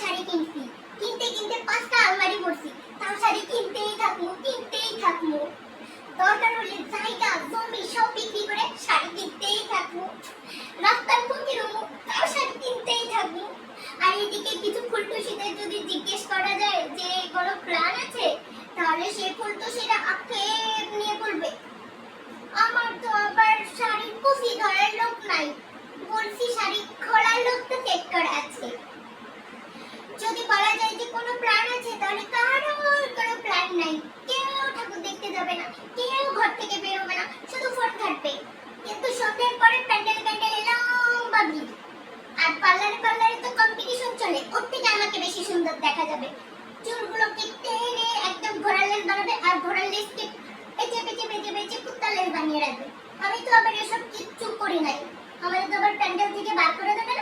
শাড়ি কিনছি। কিনতে কিনতে পাঁচটা আলমারি তাও শাড়ি কিনতেই থাকব কিনতেই থাকব। দরকার হলে জায়গা, জমি সব বিক্রি করে শাড়ি কিনতেই থাকব। রাস্তার তাও শাড়ি কিনতেই থাকব। আর এদিকে কিছু ফুলটুসিদের যদি জিজ্ঞেস করা যায় যে কোনো প্ল্যান আছে? তাহলে সে ফুলটুসিরা আক্ষেপ নিয়ে বলবে, আমার তো আবার শাড়ি কুচি ধরার লোক নাই। বলছি শাড়ি খোলা কোনো প্ল্যান নাই। কেউ ঠাকুর দেখতে যাবে না, কেউ ঘর থেকে বেরোবে না, শুধু ফোন ঘাটবে কিন্তু পরে প্যান্ডেল প্যান্ডেল আর পার্লারে পার্লারে তো কম্পিটিশন চলে, ওর থেকে আমাকে বেশি সুন্দর দেখা যাবে। চুলগুলোকে টেনে একদম ঘোড়ার লেস বানাবে, আর ঘোড়ার পেঁচে পেঁচে পেঁচে পেঁচে কুত্তার লেস বানিয়ে রাখবে। আমি তো আবার এসব কিচ্ছু করি নাই। আমাদের তো আবার প্যান্ডেল থেকে বার করে দেবে না।